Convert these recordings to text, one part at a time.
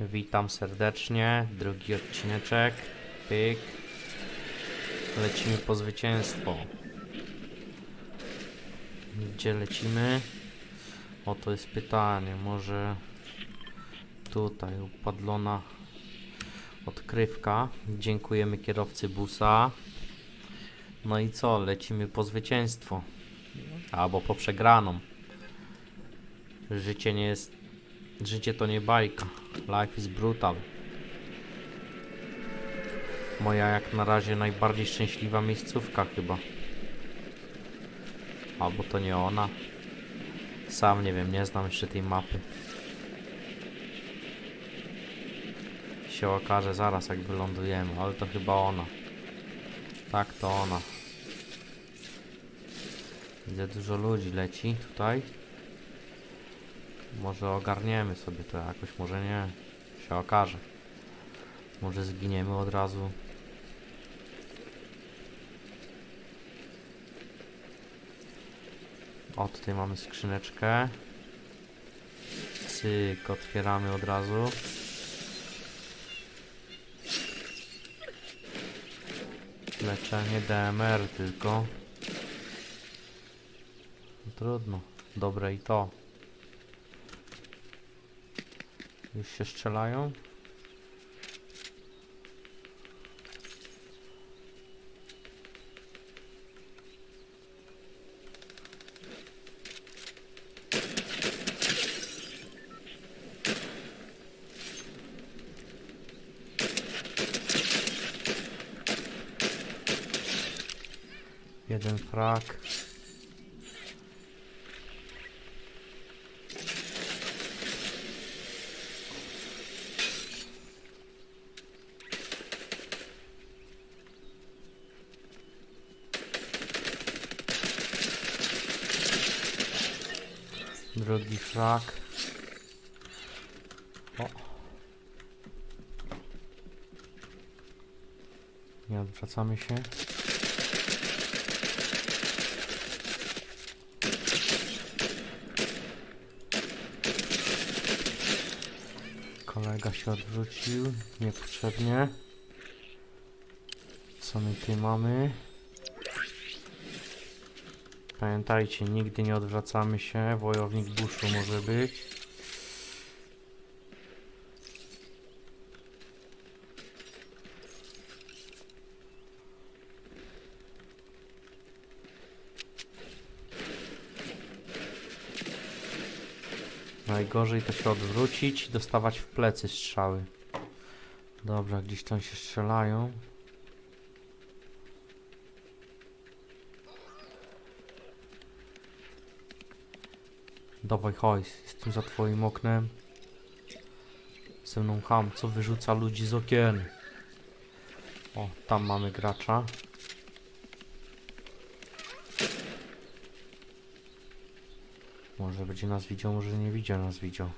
Witam serdecznie. Drugi odcineczek. Pyk. Lecimy po zwycięstwo. Gdzie lecimy? O to jest pytanie. Może tutaj upadlona odkrywka. Dziękujemy kierowcy busa. No i co? Lecimy po zwycięstwo. Albo po przegraną. Życie nie jest. Życie to nie bajka. Life is brutal. Moja jak na razie najbardziej szczęśliwa miejscówka chyba. Albo to nie ona. Sam nie wiem, nie znam jeszcze tej mapy. Się okaże zaraz jak wylądujemy, ale to chyba ona. Tak, to ona. Widzę dużo ludzi leci tutaj. Może ogarniemy sobie to jakoś, może nie. Się okaże. Może zginiemy od razu. O, tutaj mamy skrzyneczkę. Cyk, otwieramy od razu. Leczenie DMR tylko. No Trudno. Dobre i to. Już się strzelają? Jeden frak. Drugi frak. O. Nie odwracamy się. Kolega się odwrócił niepotrzebnie. Co my tutaj mamy? Pamiętajcie, nigdy nie odwracamy się. Wojownik buszu może być. Najgorzej to się odwrócić i dostawać w plecy strzały. Dobra, gdzieś tam się strzelają. Dawaj hajs, jestem za twoim oknem. Ze mną ham, co wyrzuca ludzi z okien. O, tam mamy gracza. Może będzie nas widział, może nie widział nas widział.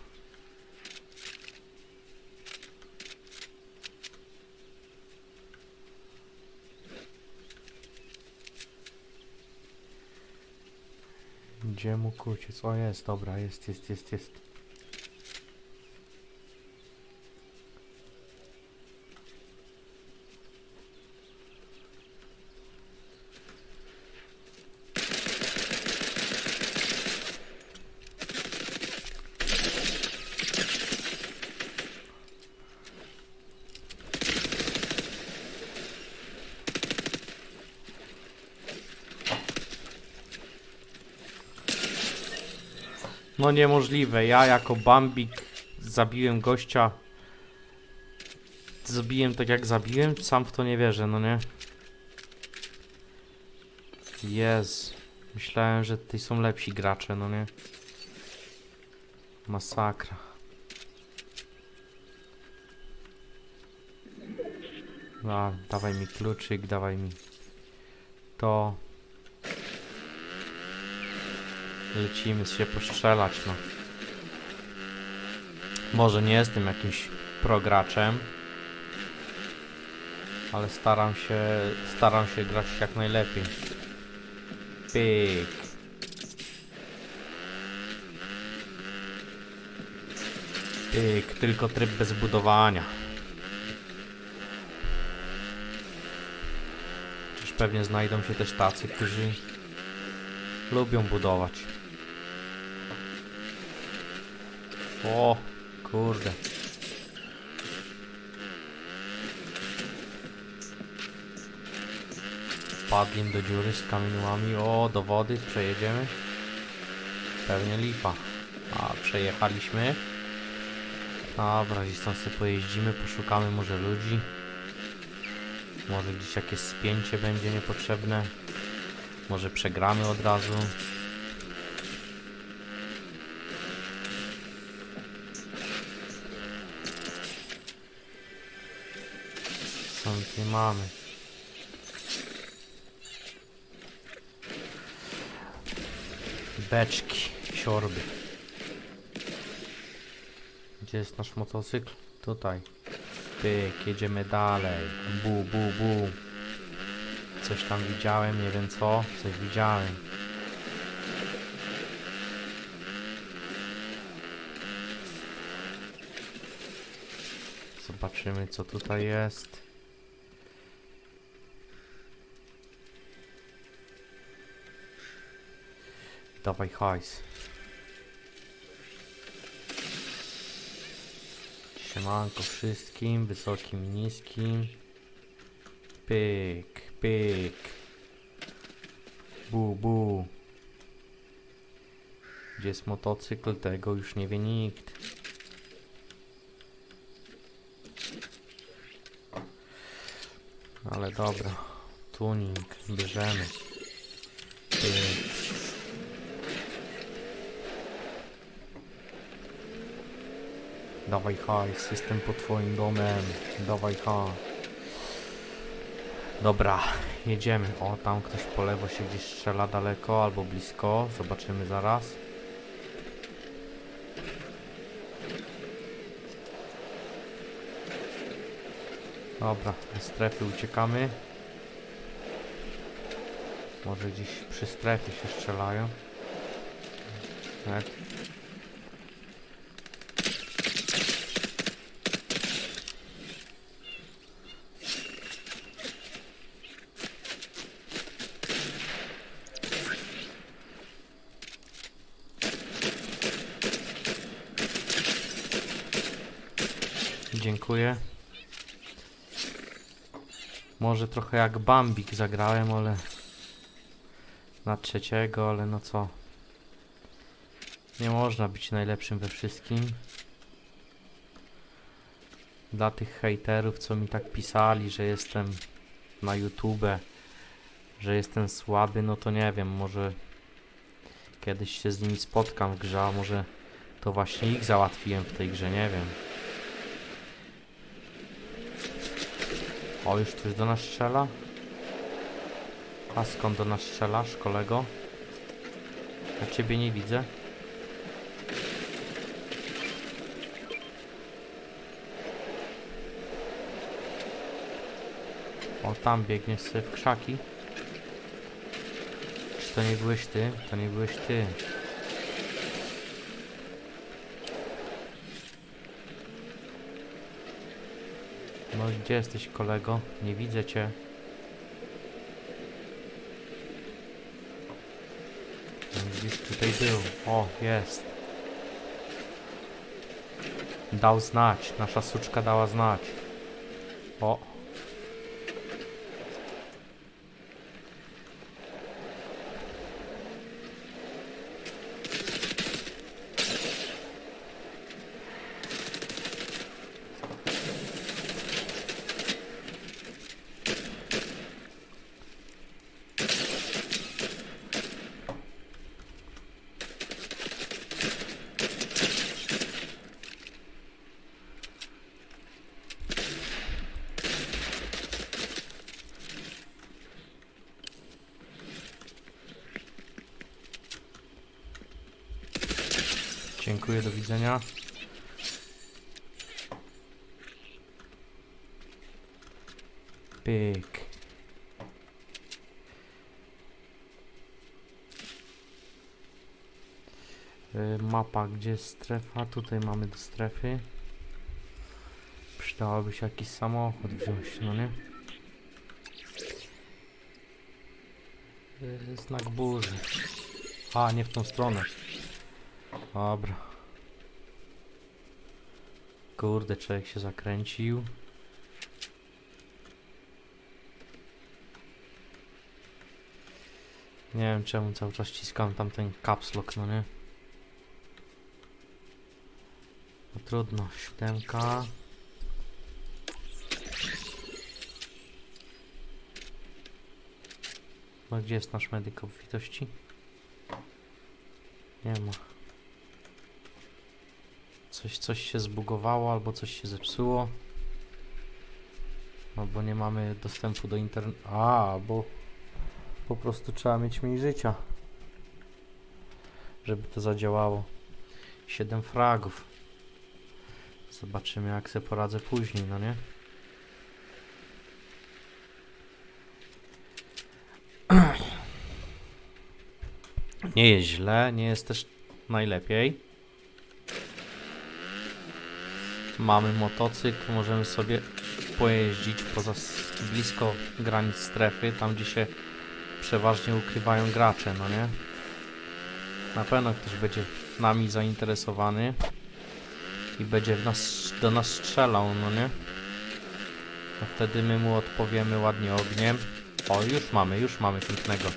Gdzie mógł uciec? O jest, dobra, jest, jest, jest, jest. No niemożliwe, ja jako Bambik zabiłem gościa. Zabiłem tak jak zabiłem, sam w to nie wierzę, no nie? Jezu. Myślałem, że tutaj są lepsi gracze, no nie? Masakra. A, dawaj mi kluczyk, dawaj mi to. Lecimy się postrzelać, no. Może nie jestem jakimś prograczem, ale staram się, staram się grać jak najlepiej. Pyk. Pyk, tylko tryb bez budowania. Pewnie znajdą się też tacy, którzy lubią budować. O, kurde. Wpadlim do dziury z kamieniami. O, do wody przejedziemy. Pewnie lipa. A, przejechaliśmy. Dobra, gdzieś tam sobie pojeździmy, poszukamy może ludzi. Może gdzieś jakieś spięcie będzie niepotrzebne. Może przegramy od razu. Tu mamy? Beczki, siorby. Gdzie jest nasz motocykl? Tutaj. Pyk, jedziemy dalej. Bu, bu, bu. Coś tam widziałem, nie wiem co. Coś widziałem. Zobaczymy co tutaj jest. Dawaj hajs. Siemanko wszystkim, wysokim niskim. Pyk, pyk. Bu, bu. Gdzie jest motocykl, tego już nie wie nikt. Ale dobra, tuning, bierzemy. Pyk. Dawaj hajs, jestem pod twoim domem. Dawaj ha. Dobra, jedziemy. O, tam ktoś po lewo się gdzieś strzela daleko albo blisko. Zobaczymy zaraz. Dobra, ze strefy uciekamy. Może gdzieś przy strefie się strzelają. Tak. Dziękuję. Może trochę jak Bambik zagrałem, ale na trzeciego, ale no co. Nie można być najlepszym we wszystkim. Dla tych hejterów, co mi tak pisali, że jestem na YouTube, że jestem słaby, no to nie wiem, może kiedyś się z nimi spotkam w grze, a może to właśnie ich załatwiłem w tej grze, nie wiem. O, już ktoś do nas strzela? A skąd do nas strzelasz, kolego? Ja ciebie nie widzę. O, tam biegniesz sobie w krzaki. Czy to nie byłeś ty? To nie byłeś ty. No gdzie jesteś kolego? Nie widzę cię. No, Gdzieś tutaj był. O, jest. Dał znać. Nasza suczka dała znać. O. Dziękuję, do widzenia. Pyk. Y, mapa, gdzie jest strefa? Tutaj mamy do strefy. Przydałoby się jakiś samochód wziąć, no nie? Y, znak burzy. A, nie w tą stronę. Dobra. Kurde, człowiek się zakręcił. Nie wiem czemu cały czas ściskam tamten caps lock, no nie? No trudno, siódemka. No gdzie jest nasz medyk obfitości? Nie ma. Coś, coś się zbugowało albo coś się zepsuło. No bo nie mamy dostępu do internetu. A, bo po prostu trzeba mieć mniej życia. Żeby to zadziałało. 7 fragów. Zobaczymy jak sobie poradzę później, no nie? Nie jest źle, nie jest też najlepiej. Mamy motocykl, możemy sobie pojeździć poza blisko granic strefy, tam gdzie się przeważnie ukrywają gracze, no nie? Na pewno ktoś będzie nami zainteresowany i będzie w nas, do nas strzelał, no nie? A wtedy my mu odpowiemy ładnie ogniem. O, już mamy, już mamy pięknego.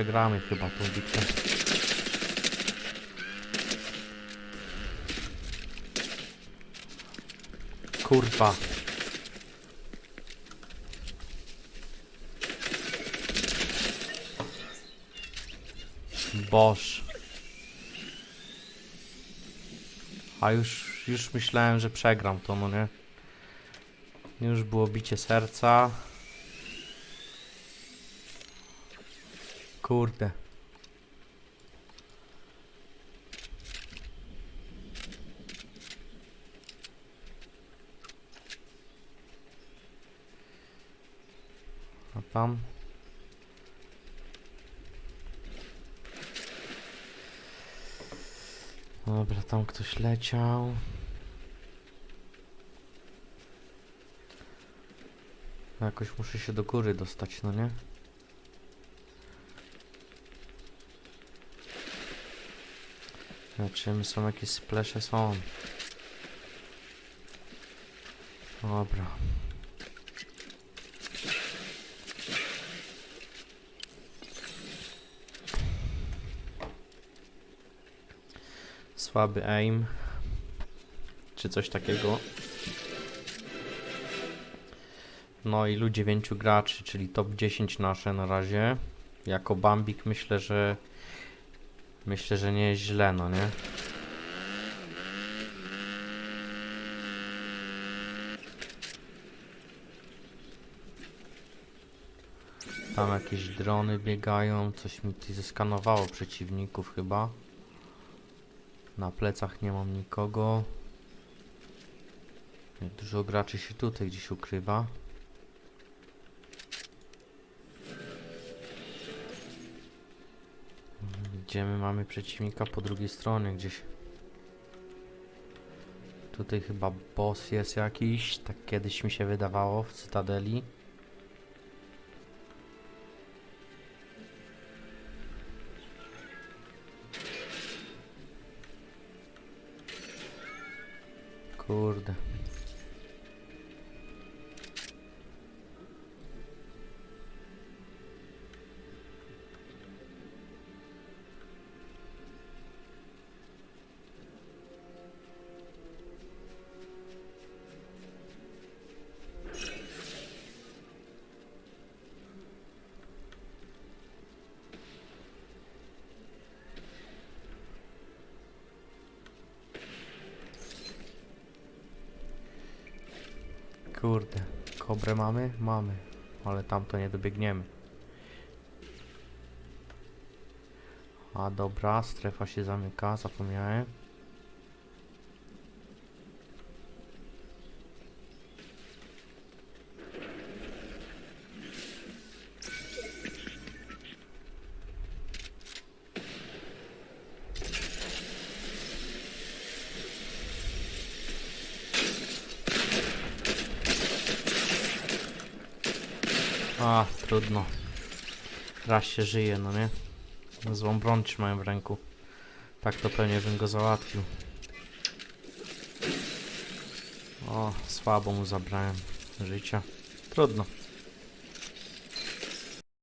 Przegramy chyba tą bitwę. Kurwa. Boż. A już, już myślałem, że przegram to, no nie? Już było bicie serca. Kurde. Tam? Dobra, tam ktoś leciał. Jakoś muszę się do góry dostać, no nie? Zobaczymy, są jakieś splesze? Są. Dobra. Słaby aim. Czy coś takiego. No i ilu 9 graczy, czyli top 10 nasze na razie. Jako Bambik myślę, że myślę, że nie jest źle, no nie? Tam jakieś drony biegają, coś mi tutaj zeskanowało przeciwników chyba. Na plecach nie mam nikogo. Dużo graczy się tutaj gdzieś ukrywa. Gdzie my mamy przeciwnika po drugiej stronie gdzieś. Tutaj chyba boss jest jakiś, tak kiedyś mi się wydawało w Cytadeli. Kurde. Kurde, kobrę mamy? Mamy, ale tamto nie dobiegniemy. A dobra, strefa się zamyka, zapomniałem. A, trudno. Raz się żyje, no nie? Złą broń trzymałem w ręku. Tak to pewnie bym go załatwił. O, słabo mu zabrałem życia. Trudno.